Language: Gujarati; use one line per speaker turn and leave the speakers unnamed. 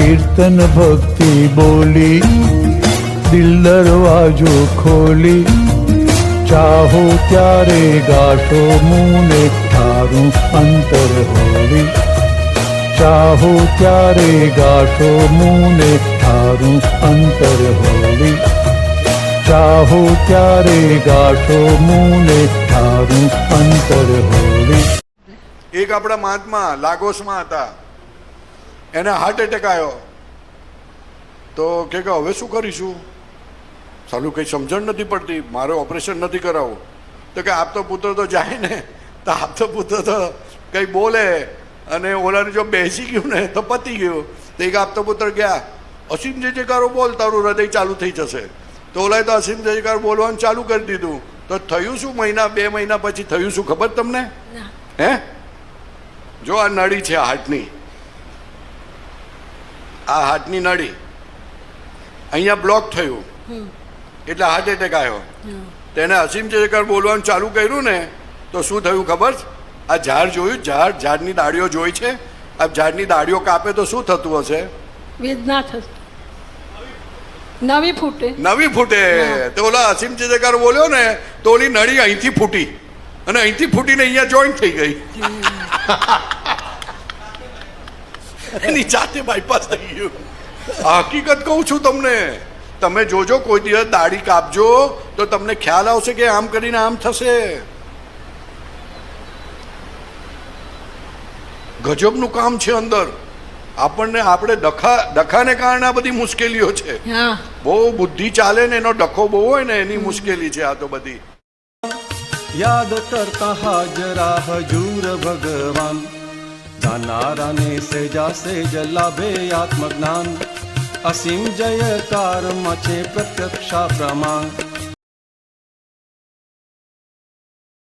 કીર્તન ભક્તિ બોલી, દિલ દરવાજો ખોલી. ચાહો ત્યારે ગાશો મુને તારું અંતર હોલી. ચાહો ત્યારે ગાશો મુને તારું અંતર હોલી. ચાહો ત્યારે ગાશો મુને તારું અંતર હોલી.
એક આપણા મહાત્મા લાગોસમાં હતા. એને હાર્ટ એટેક આવ્યો તો કે હવે શું કરીશું? સાલું કંઈ સમજણ નથી પડતી. મારે ઓપરેશન નથી કરાવવું. તો કે આપતો પુત્ર તો જાય ને. તો આપતો પુત્ર તો કંઈ બોલે. અને ઓલાને જો બેસી ગયું ને તો પતી ગયું. તો એક આપતો પુત્ર ગયા. અસીમ જે જયકારો બોલ તારું હૃદય ચાલુ થઈ જશે. તો ઓલાએ તો અસીમ જય જયકાર બોલવાનું ચાલુ કરી દીધું. તો થયું શું મહિના બે મહિના પછી થયું શું ખબર તમને? હે? જો આ નળી છે હાર્ટની આ હાર્ટની નળી. અહીંયા બ્લોક થયું. એટલે હાર્ટ એટેક આવ્યો. તેને અસીમ ચેકર બોલવાનું ચાલુ કર્યું ને તો શું થયું ખબર? આ ઝાડ જોયું ઝાડ ઝાડની ડાળીઓ જોઈ છે. આ ઝાડની ડાળીઓ કાપે તો શું થતું હશે?
વેદના થશે. નવી ફૂટે.
નવી ફૂટે. તો ઓલા અસીમ જયકાર બોલ્યો ને તો ઓલી નળી અહીંથી ફૂટી. અને અહીંથી ફૂટીને અહીંયા જોઈન્ટ થઈ ગઈ. એની જાતે બાયપાસ થઈ ગયું. હકીકત કહું છું તમને તમે જોજો કોઈ દિવસ દાઢી કાપજો તો તમને ખ્યાલ આવશે કે આમ કરીને આમ થશે. ગજબનું કામ છે અંદર. આપણને આપણે ડખા ડખાને કારણે આ બધી મુશ્કેલીઓ છે. બહુ બુદ્ધિ ચાલે ને એનો ડખો બહુ હોય ને એની મુશ્કેલી છે આ તો બધી.
યાદ કરતા હાજરા હજૂર ભગવાન. नाराणे सेजा सेज लाभे आत्मज्ञान। असीम जयकार मचे प्रत्यक्षा प्रमाण।